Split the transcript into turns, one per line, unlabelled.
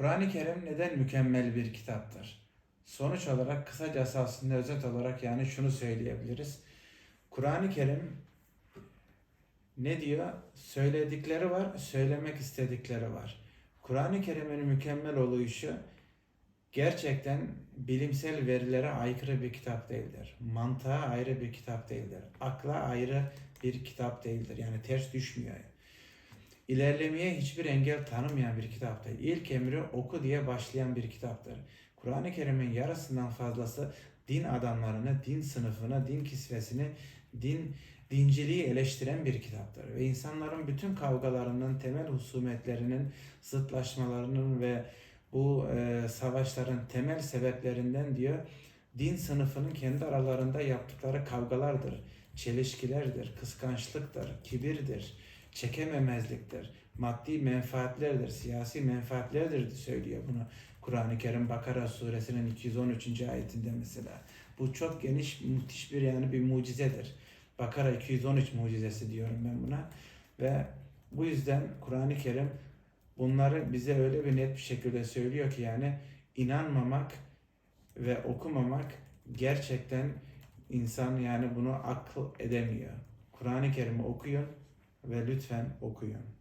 Kur'an-ı Kerim neden mükemmel bir kitaptır? Sonuç olarak kısacası aslında özet olarak yani şunu söyleyebiliriz. Kur'an-ı Kerim ne diyor? Söyledikleri var, söylemek istedikleri var. Kur'an-ı Kerim'in mükemmel oluşu gerçekten bilimsel verilere aykırı bir kitap değildir. Mantığa ayrı bir kitap değildir. Akla ayrı bir kitap değildir. Yani ters düşmüyor. İlerlemeye hiçbir engel tanımayan bir kitaptır. İlk emri oku diye başlayan bir kitaptır. Kur'an-ı Kerim'in yarısından fazlası din adamlarını, din sınıfını, din kisvesini, din dinciliği eleştiren bir kitaptır. Ve insanların bütün kavgalarının, temel husumetlerinin, zıtlaşmalarının ve bu e, savaşların temel sebeplerinden diyor, din sınıfının kendi aralarında yaptıkları kavgalardır, çelişkilerdir, kıskançlıktır, kibirdir, çekememezliktir, maddi menfaatlerdir, siyasi menfaatlerdir söylüyor bunu Kur'an-ı Kerim Bakara suresinin 213. ayetinde mesela. Bu çok geniş, müthiş bir yani bir mucizedir. Bakara 213 mucizesi diyorum ben buna. Ve bu yüzden Kur'an-ı Kerim bunları bize öyle bir net bir şekilde söylüyor ki yani inanmamak ve okumamak gerçekten insan yani bunu akıl edemiyor. Kur'an-ı Kerim'i okuyun ve lütfen okuyun.